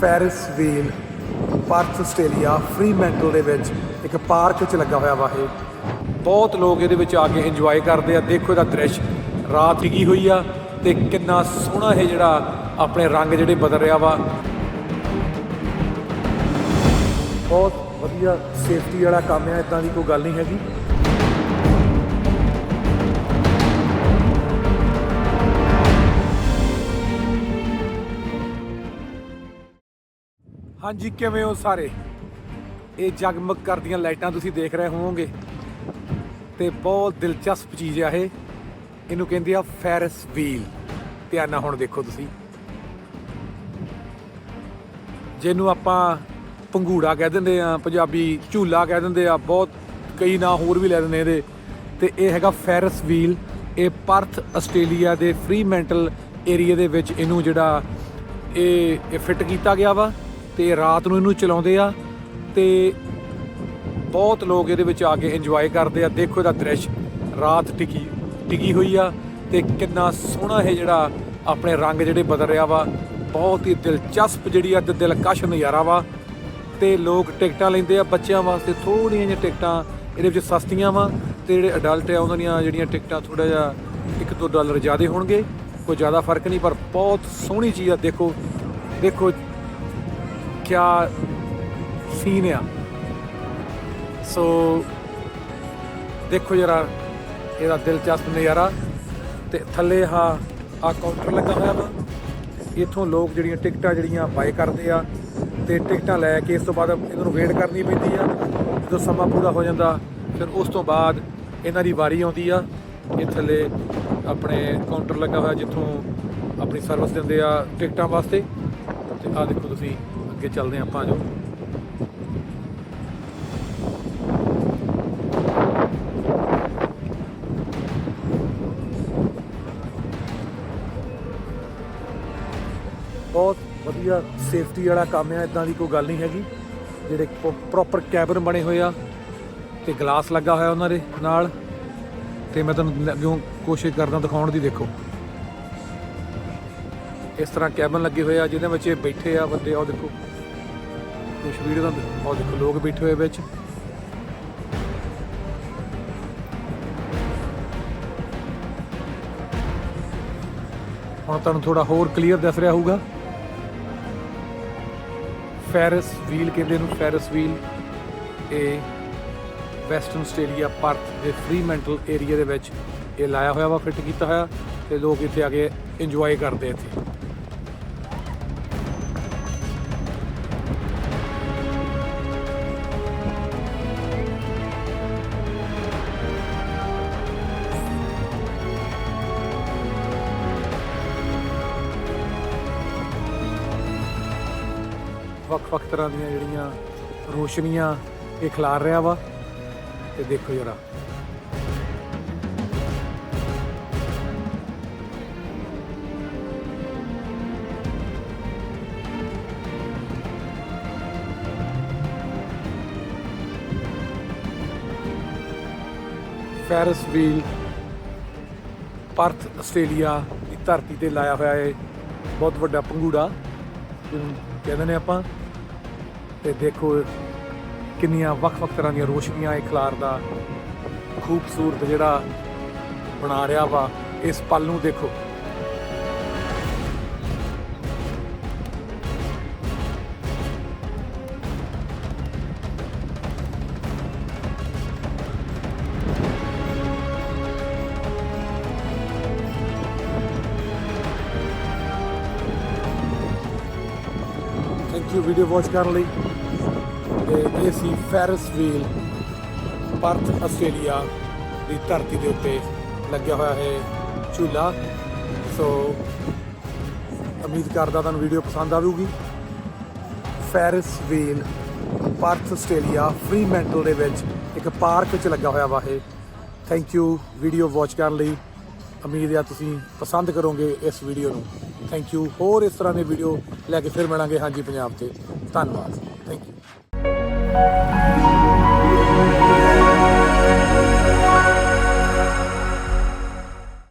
Ferris wheel Perth Australia Fremantle ਦੇ ਵਿੱਚ ਇੱਕ ਪਾਰਕ 'ਚ ਲੱਗਾ ਹੋਇਆ ਵਾ ਇਹ। ਬਹੁਤ ਲੋਕ ਇਹਦੇ ਵਿੱਚ ਆ ਕੇ ਇੰਜੋਏ ਕਰਦੇ ਆ। ਦੇਖੋ ਇਹਦਾ ਦ੍ਰਿਸ਼। ਰਾਤ ਡਿੱਗੀ ਹੋਈ ਆ ਤੇ ਕਿੰਨਾ ਸੋਹਣਾ ਇਹ ਜਿਹੜਾ ਆਪਣੇ ਰੰਗ ਜਿਹੜੇ ਬਦਲ ਰਿਹਾ ਵਾ। ਬਹੁਤ ਵਧੀਆ ਸੇਫਟੀ ਵਾਲਾ ਕੰਮ ਆ ਇਦਾਂ ਦੀ ਕੋਈ ਗੱਲ ਨਹੀਂ ਹੈਗੀ। ਹਾਂਜੀ, ਕਿਵੇਂ ਹੋ ਸਾਰੇ? ਇਹ ਜਗਮਗ ਕਰਦੀਆਂ ਲਾਈਟਾਂ ਤੁਸੀਂ ਦੇਖ ਰਹੇ ਹੋਵੋਗੇ। ਤੇ ਬਹੁਤ ਦਿਲਚਸਪ ਚੀਜ਼ ਆ ਇਹ। ਇਹਨੂੰ ਕਹਿੰਦੇ ਆ ਫੈਰਸ ਵੀਲ। ਧਿਆਨ ਨਾਲ ਹੁਣ ਦੇਖੋ ਤੁਸੀਂ। ਜਿਹਨੂੰ ਆਪਾਂ ਪੰਘੂੜਾ ਕਹਿ ਦਿੰਦੇ ਆ, ਪੰਜਾਬੀ ਝੂਲਾ ਕਹਿ ਦਿੰਦੇ ਆ, ਬਹੁਤ ਕਈ ਨਾਂ ਹੋਰ ਵੀ ਲੈ ਦਿੰਦੇ ਇਹਦੇ। ਤੇ ਇਹ ਹੈਗਾ ਫੈਰਸ ਵੀਲ। ਇਹ ਪਰਥ, ਆਸਟ੍ਰੇਲੀਆ ਦੇ ਫ੍ਰੀਮੈਂਟਲ ਏਰੀਆ ਦੇ ਵਿੱਚ ਇਹਨੂੰ ਜਿਹੜਾ ਇਹ ਫਿੱਟ ਕੀਤਾ ਗਿਆ ਵਾ। ਤੇ ਰਾਤ ਨੂੰ ਇਹਨੂੰ ਚਲਾਉਂਦੇ ਆ ਤੇ ਬਹੁਤ ਲੋਕ ਇਹਦੇ ਵਿੱਚ ਆ ਕੇ ਇੰਜੋਏ ਕਰਦੇ ਆ। ਦੇਖੋ ਇਹਦਾ ਦ੍ਰਿਸ਼। ਰਾਤ ਟਿਕੀ ਟਿਕੀ ਹੋਈ ਆ ਤੇ ਕਿੰਨਾ ਸੋਹਣਾ ਇਹ ਜਿਹੜਾ ਆਪਣੇ ਰੰਗ ਜਿਹੜੇ ਬਦਲ ਰਿਹਾ ਵਾ, ਬਹੁਤ ਹੀ ਦਿਲਚਸਪ ਜਿਹੜੀ ਆ ਤੇ ਦਿਲਕਸ਼ ਨਜ਼ਾਰਾ ਵਾ ਤੇ ਲੋਕ ਟਿਕਟਾਂ ਲੈਂਦੇ ਆ ਬੱਚਿਆਂ ਵਾਸਤੇ ਥੋੜੀਆਂ ਜਿਹੀਆਂ ਟਿਕਟਾਂ ਇਹਦੇ ਵਿੱਚ ਸਸਤੀਆਂ ਵਾ ਤੇ ਜਿਹੜੇ ਅਡਲਟ ਆ ਉਹਨਾਂ ਦੀਆਂ ਜਿਹੜੀਆਂ ਟਿਕਟਾਂ ਥੋੜਾ ਜਿਹਾ 1-2 ਡਾਲਰ ਜ਼ਿਆਦਾ ਹੋਣਗੇ, ਕੋਈ ਜ਼ਿਆਦਾ ਫ਼ਰਕ ਨਹੀਂ, ਪਰ ਬਹੁਤ ਸੋਹਣੀ ਚੀਜ਼ ਆ, ਦੇਖੋ ਦੇਖੋ ਕਿਆ ਸੀਨ ਆ। ਸੋ ਦੇਖੋ ਜਰਾ, ਇਹਦਾ ਦਿਲਚਸਪ ਨਜ਼ਾਰਾ। ਤੇ ਥੱਲੇ ਆ ਆ ਕਾਊਂਟਰ ਲੱਗਾ ਹੋਇਆ ਵਾ। ਇੱਥੋਂ ਲੋਕ ਜਿਹੜੀਆਂ ਟਿਕਟਾਂ ਜਿਹੜੀਆਂ ਬਾਏ ਕਰਦੇ ਆ, ਤੇ ਟਿਕਟਾਂ ਲੈ ਕੇ ਇਸ ਤੋਂ ਬਾਅਦ ਇਹਨਾਂ ਨੂੰ ਵੇਟ ਕਰਨੀ ਪੈਂਦੀ ਆ। ਜਦੋਂ ਸਮਾਂ ਪੂਰਾ ਹੋ ਜਾਂਦਾ, ਫਿਰ ਉਸ ਤੋਂ ਬਾਅਦ ਇਹਨਾਂ ਦੀ ਵਾਰੀ ਆਉਂਦੀ ਆ। ਇਹ ਥੱਲੇ ਆਪਣੇ ਕਾਊਂਟਰ ਲੱਗਾ ਹੋਇਆ, ਜਿੱਥੋਂ ਆਪਣੀ ਸਰਵਿਸ ਦਿੰਦੇ ਆ ਟਿਕਟਾਂ ਵਾਸਤੇ। ਤੇ ਆ ਦੇਖੋ ਤੁਸੀਂ ਅੱਗੇ ਚੱਲਦੇ ਹਾਂ ਆਪਾਂ ਜੋ ਬਹੁਤ ਵਧੀਆ ਸੇਫਟੀ ਵਾਲਾ ਕੰਮ ਆ ਇਦਾਂ ਦੀ ਕੋਈ ਗੱਲ ਨਹੀਂ ਹੈਗੀ। ਜਿਹੜੇ ਪ੍ਰੋਪਰ ਕੈਬਨ ਬਣੇ ਹੋਏ ਆ ਤੇ ਗਲਾਸ ਲੱਗਾ ਹੋਇਆ ਉਹਨਾਂ ਦੇ ਨਾਲ। ਤੇ ਮੈਂ ਤੁਹਾਨੂੰ ਅੱਗੇ ਕੋਸ਼ਿਸ਼ ਕਰਦਾ ਦਿਖਾਉਣ ਦੀ, ਦੇਖੋ। ਇਸ ਤਰ੍ਹਾਂ ਕੈਬਨ ਲੱਗੇ ਹੋਏ ਆ, ਜਿਹਦੇ ਵਿੱਚ ਇਹ ਬੈਠੇ ਆ ਬੰਦੇ ਆ ਉਹ ਦੇਖੋ। ਕੁਝ ਵੀਡੀਓ ਦਾ ਉਹ ਦੇਖੋ, ਲੋਕ ਬੈਠੇ ਹੋਏ ਵਿੱਚ। ਹੁਣ ਤੁਹਾਨੂੰ ਥੋੜਾ ਹੋਰ ਕਲੀਅਰ ਦਿਸ ਰਿਹਾ ਹੋਊਗਾ। ਫੈਰਿਸ ਵੀਲ ਕਹਿੰਦੇ ਨੂੰ ਫੈਰਿਸ ਵੀਲ ਇਹ ਵੈਸਟਰਨ ਆਸਟ੍ਰੇਲੀਆ ਪਰਥ ਦੇ ਫ੍ਰੀਮੈਂਟਲ ਏਰੀਆ ਦੇ ਵਿੱਚ ਇਹ ਲਾਇਆ ਹੋਇਆ ਵਾ ਫਿੱਟ ਕੀਤਾ ਹੋਇਆ, ਤੇ ਲੋਕ ਇੱਥੇ ਆ ਕੇ ਇੰਜੋਏ ਕਰਦੇ ਇੱਥੇ। ਵੱਖ-ਵੱਖ ਤਰ੍ਹਾਂ ਦੀਆਂ ਜਿਹੜੀਆਂ ਰੋਸ਼ਨੀਆਂ ਇਹ ਖਿਲਾਰ ਰਿਹਾ ਵਾ, ਤੇ ਦੇਖੋ ਜਰਾ। ਫੈਰਿਸ ਵੀਲ ਪਰਥ ਆਸਟ੍ਰੇਲੀਆ ਦੀ ਧਰਤੀ ਤੇ ਲਾਇਆ ਹੋਇਆ ਹੈ ਬਹੁਤ ਵੱਡਾ ਪੰਗੂੜਾ ਕਹਿੰਦੇ ਨੇ ਆਪਾਂ, ਤੇ ਦੇਖੋ ਕਿੰਨੀਆਂ ਵੱਖ-ਵੱਖ ਤਰ੍ਹਾਂ ਦੀਆਂ ਰੋਸ਼ਨੀਆਂ ਇਹ ਖਿਲਾਰਦਾ ਖੂਬਸੂਰਤ ਜਿਹੜਾ ਬਣਾ ਰਿਹਾ ਵਾ, ਇਸ ਪਲ ਨੂੰ ਦੇਖੋ। ਵੀਡੀਓ ਵਾਚ ਕਰਨ ਲਈ। ਤੇ ਇਹ ਸੀ ਫੈਰਿਸ ਵੀਲ ਪਰਥ ਆਸਟ੍ਰੇਲੀਆ ਦੀ ਧਰਤੀ ਦੇ ਉੱਤੇ ਲੱਗਿਆ ਹੋਇਆ ਹੈ ਝੂਲਾ। ਸੋ ਉਮੀਦ ਕਰਦਾ ਤੁਹਾਨੂੰ ਵੀਡੀਓ ਪਸੰਦ ਆਵੇਗੀ। Ferris wheel Perth Australia Fremantle ਦੇ ਵਿੱਚ ਇੱਕ ਪਾਰਕ ਵਿੱਚ ਲੱਗਾ ਹੋਇਆ ਵਾ ਇਹ। ਥੈਂਕ ਯੂ ਵੀਡੀਓ ਵਾਚ ਕਰਨ ਲਈ। ਉਮੀਦ ਹੈ ਤੁਸੀਂ ਪਸੰਦ ਕਰੋਗੇ ਇਸ ਵੀਡੀਓ ਨੂੰ। ਥੈਂਕ ਯੂ ਹੋਰ ਇਸ ਤਰ੍ਹਾਂ ਦੇ ਵੀਡੀਓ ਲੈ ਕੇ ਫਿਰ ਮਿਲਾਂਗੇ। ਹਾਂਜੀ, ਪੰਜਾਬ ਤੇ। ਧੰਨਵਾਦ। Thank you